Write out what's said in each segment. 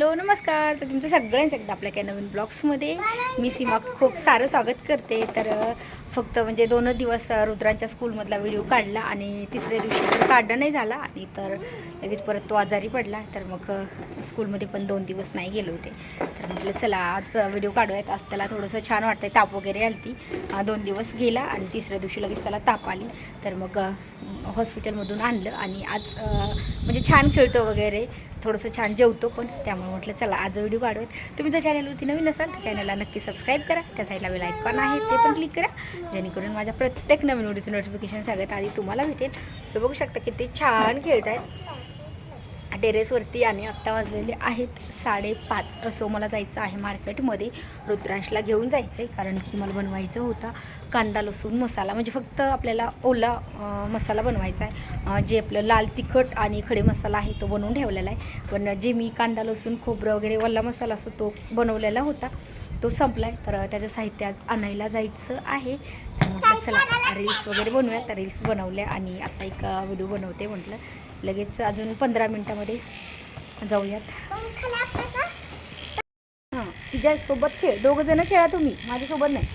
Hello नमस्कार. तर तुमचं सगळ्यांचं एकदा आपल्या काही नवीन ब्लॉग्समध्ये मी सीमा खूप सारं स्वागत करते. तर फक्त म्हणजे दोनच दिवस रुद्रांच्या स्कूलमधला व्हिडिओ काढला आणि तिसऱ्या दिवशी काढणं नाही झाला. आणि तर लगेच परत तो आजारी पडला तर मग स्कूलमध्ये पण दोन दिवस नाही गेले होते. तर म्हटलं चला आज व्हिडिओ काढूयात. आज त्याला थोडंसं छान वाटतंय ताप वगैरे आलती. अ, दोन दिवस गेला आणि तिसऱ्या दिवशी लगेच त्याला ताप आली. तर मग हॉस्पिटलमधून आणलं आणि आज म्हणजे छान खेळतो वगैरे. थोडंसं छान जेवतो पण. त्यामुळे म्हटलं चला आज व्हिडिओ काढूयात. तुम्ही जर चॅनलवरती नवीन असाल तर चॅनलला नक्की सबस्क्राईब करा. त्या साईडला वेल आयकॉन आहे ते पण क्लिक करा. जेणेकरून माझ्या प्रत्येक नवीन व्हिडिओचं नोटिफिकेशन सगळ्यात आधी तुम्हाला भेटेल. सो बघू शकता किती छान खेळत आहेत टेरेसवरती आणि आत्ता वाजलेले आहेत साडेपाच. सो मला जायचं आहे मार्केटमध्ये. रुद्रांशला घेऊन जायचं आहे कारण की मला बनवायचं होता. कांदा लसूण मसाला. म्हणजे फक्त आपल्याला ओला मसाला बनवायचा आहे. जे आपलं लाल तिखट आणि खडे मसाला आहे तो बनवून ठेवलेला आहे. पण जे मी कांदा लसूण खोबरं वगैरे ओला मसाला असतो तो बनवलेला होता. तो संपला आहे तर त्याचं साहित्य आज आणायला जायचं आहे. तर म्हटलं चला रील्स वगैरे बनवूया तर रील्स बनवल्या आणि आता एक व्हिडिओ बनवते म्हटलं. लगेच अजून पंधरा मिनटामध्ये जाऊयात. हां तिच्यासोबत खेळ दोघं जण खेळा तुम्ही. माझ्यासोबत नाही.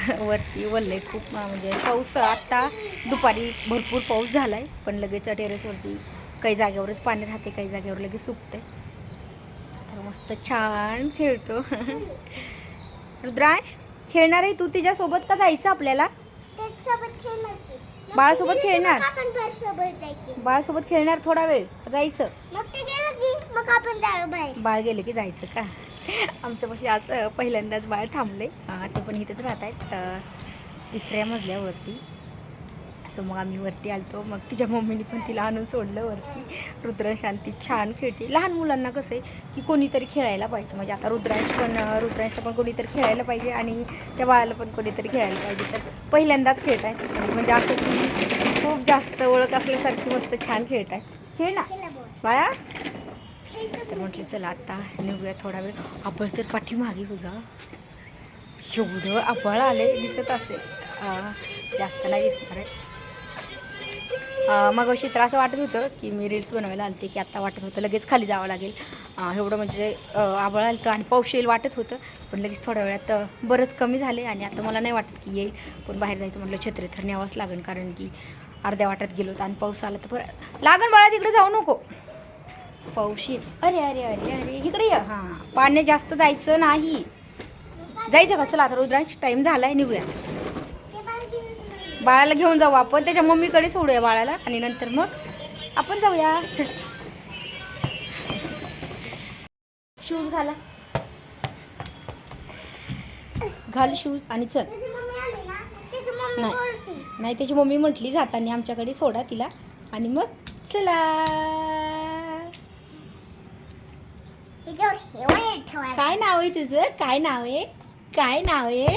वरती वल्ले खूप म्हणजे पाऊस आत्ता दुपारी भरपूर पाऊस झाला आहे पण लगेच टेरेसवरती काही जागेवरच पाणी राहते काही जागेवर लगेच सुकते मस्त छान खेळतो. रुद्रांश खेळणार आहे तू तिच्यासोबत का जायचं आपल्याला? बाळासोबत खेळणार? बाळासोबत खेळणार थोडा वेळ जायचं. बाळ गेले की जायचं का? आमच्यापाशी आज पहिल्यांदाच बाळ थांबले ते पण इथेच राहत आहेत तिसऱ्या मजल्यावरती. सो मग आम्ही वरती आलतो. मग तिच्या मम्मीने पण तिला आणून सोडलं वरती. रुद्रशांती छान खेळते. लहान मुलांना कसं आहे की कोणीतरी खेळायला पाहिजे. म्हणजे आता रुद्रांश पण अ, रुद्रांशला पण कोणीतरी खेळायला पाहिजे आणि त्या बाळाला पण कोणीतरी खेळायला पाहिजे. तर पहिल्यांदाच खेळत आहेत म्हणजे असं की खूप जास्त ओळख असल्यासारखी मस्त छान खेळत आहे. खेळ ना. बाळा. तर म्हटलं चला आता निघूया थोडा वेळ. आपण तर पाठीमागे बघा. एवढं आबाळ आले दिसत असेल. जास्त नाही दिसणार आहे. मग अशी त्रास वाटत होतं की मी रील्स बनवायला आलते की आत्ता वाटत होतं लगेच खाली जावं लागेल. एवढं म्हणजे अं, आबाळ आलं आणि पाऊस येईल वाटत होतं. पण लगेच थोड्या वेळात बरंच कमी झाले आणि आता मला नाही वाटत की येईल. पण बाहेर जायचं म्हटलं छत्री तर न्यावंच लागेल कारण की अर्ध्या वाटात गेलो आणि पाऊस आला तर बरं लागण बाळा तिकडे जाऊ नको. पाऊस येईल. अरे अरे अरे अरे इकडे ये. हां पाण्यात जास्त जायचं नाही. जायचं का चला आता रुद्रांश टाईम झाला आहे निघूया. बाळाला घेऊन जाऊ आपण. त्याच्या मम्मीकडे सोडूया बाळाला. आणि नंतर मग आपण जाऊया. शूज घाला. घाल शूज आणि चल. नाही. नाही त्याची मम्मी म्हटली जाताना आमच्याकडे सोडा तिला. आणि मग चला. काय नाव आहे तुझं? काय नाव आहे? काय नाव आहे?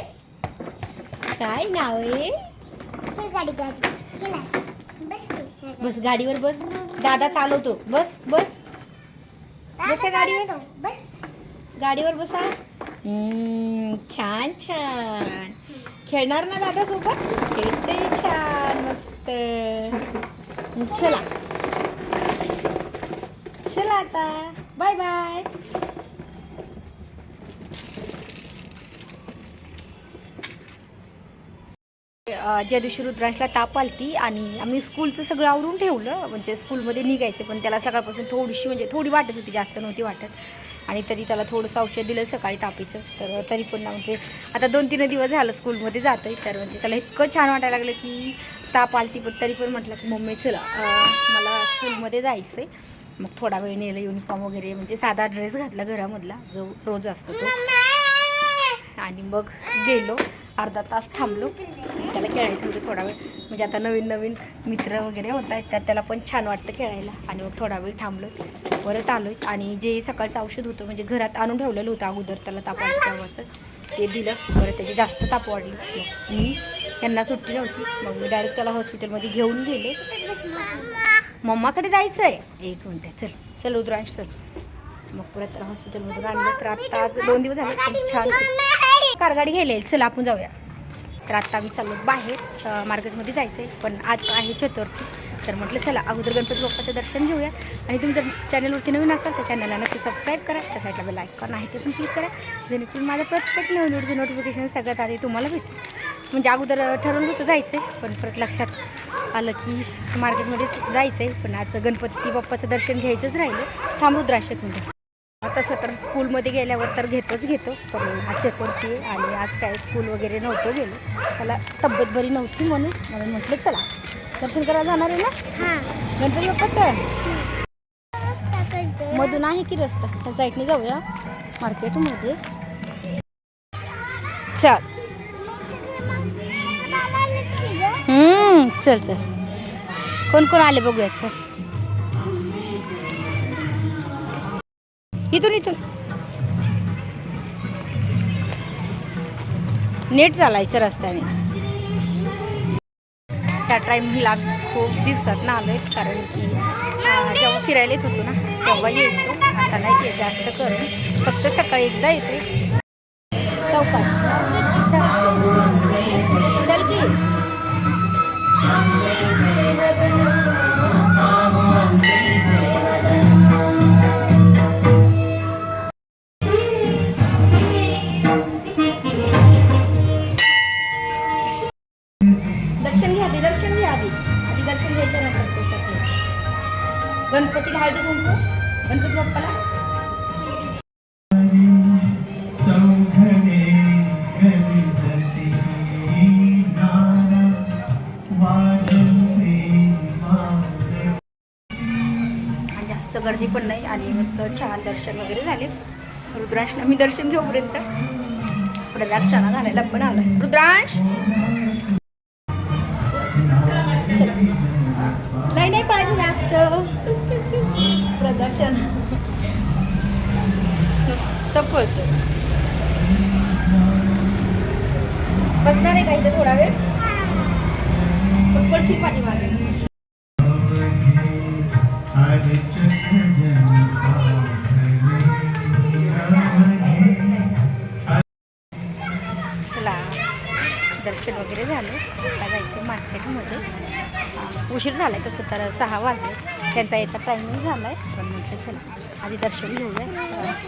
काय नाव आहे? बस गाडीवर बस. दादा चालवतो. बस बस. बसा गाडीवर. बस. गाडीवर बसा. छान छान. खेळणार ना दादा सोबत? खेळते छान मस्त. चला. चला आता. Bye bye. ज्या दिवशी रुद्राशला ताप आलती आणि आम्ही स्कूलचं सगळं आवरून ठेवलं म्हणजे स्कूलमध्ये निघायचं पण त्याला सकाळपासून थोडीशी म्हणजे थोडी वाटत होती जास्त नव्हती वाटत. आणि तरी त्याला थोडंसं औषध दिलं सकाळी तापीचं. तर तरी पण ना म्हणजे आता दोन तीन दिवस झालं स्कूलमध्ये जातं आहे तर म्हणजे त्याला इतकं छान वाटायला लागलं की ताप आलती पण तरी पण म्हटलं की मम्मी चला मला स्कूलमध्ये जायचं आहे मग थोडा वेळ नेलं युनिफॉर्म वगैरे म्हणजे साधा ड्रेस घातला घरामधला जो रोज असतो तो. आणि मग गेलो अर्धा तास थांबलो. खेळायचं होतं थोडा वेळ म्हणजे आता नवीन नवीन मित्र वगैरे होत आहेत तर त्याला पण छान वाटतं खेळायला. आणि मग थोडा वेळ थांबलो परत आलो आणि जे सकाळचं औषध होतं म्हणजे घरात आणून ठेवलेलं होतं अगोदर त्याला ताप तापाचं ते दिलं. परत त्याची जास्त ताप वाढली. मग मी यांना सुट्टी नव्हती. मग मी डायरेक्ट त्याला हॉस्पिटलमध्ये घेऊन गेले. मम्माकडे जायचं आहे एक मिनटं चल चल रुद्रांश चल. मग परत त्याला हॉस्पिटलमधून आणलं तर आत्ता आज दोन दिवस झाले. छान. कार गाडी घ्यायला येईल. चला आपण जाऊया. तर आत्ता आम्ही चाललो बाहेर मार्केटमध्ये जायचं आहे पण आज आहे चतुर्थी तर म्हटलं चला अगोदर गणपती बाप्पाचं दर्शन घेऊया. आणि तुम्ही जर चॅनलवरती नवीन असाल त्या चॅनलला नक्की सबस्क्राईब करा. त्या साईडला बेल आयकॉन आहे ते पण क्लिक करा. जेणेकरून माझं प्रत्येक नवीन व्हिडिओचं नोटिफिकेशन सगळ्यात आधी तुम्हाला भेटेल. म्हणजे अगोदर ठरवलं होतं जायचं आहे पण परत लक्षात आलं की मार्केटमध्येच जायचं आहे पण आज गणपती बाप्पाचं दर्शन घ्यायचंच राहिलं. थांब रुद्राक्षकमध्ये तसं तर स्कूलमध्ये गेल्यावर तर घेतोच घेतो. पण आज चतुर्थी आणि आज काय स्कूल वगैरे नव्हतं गेलो. त्याला तब्येत बरी नव्हती म्हणून म्हणून म्हटलं चला दर्शन करायला जाणार आहे ना? हा. गणपती बाप्पाचं मधून आहे की रस्ता? त्या साईडने जाऊया मार्केटमध्ये. चल. हम्म, चल चल. कोण कोण आले बघूया चल. इथून इथून. नेट चालायचं रस्त्याने. त्या टाईमला खूप दिवसात ना आलोय कारण की जेव्हा फिरायला येत होतो ना तेव्हा यायचो. आता नाही येत जास्त करून. फक्त सकाळी एकदा येते चौकाश चल. चल की. छान दर्शन वगैरे झाले. रुद्रांशला मी दर्शन घेऊपर्यंत प्रदक्षिणा घालायला पण आलं. रुद्रांश! चला. नाही नाही पळायचं जास्त. प्रदक्षिण. नुसतं पळतो बसणार आहे का इथे थोडा वेळ? पण पळशील पाठीमागे. चला दर्शन वगैरे झालं. आता जायचं मार्केटमध्ये. उशीर झाला आहे तसं तर सहा वाजले. त्यांचा याचा टायमिंग झाला आहे पण म्हटलं चला आधी दर्शन घेऊया.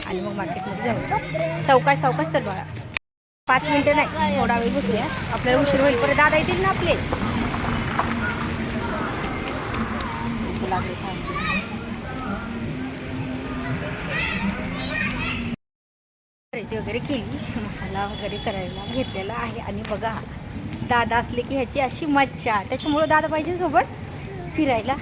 आणि मग मार्केटमध्ये जाऊया. सावकाश सावकाश चल बाळा. पाच मिनटं नाही थोडा वेळ बसूया. आपल्याला उशीर होईल. परत दादा येतील ना आपले? लागले लागली खरेदी वगैरे केली मसाला वगैरे करायला घेतलेला आहे. आणि बघा दादा असले की ह्याची अशी मच्छा त्याच्यामुळं दादा पाहिजे सोबत फिरायला.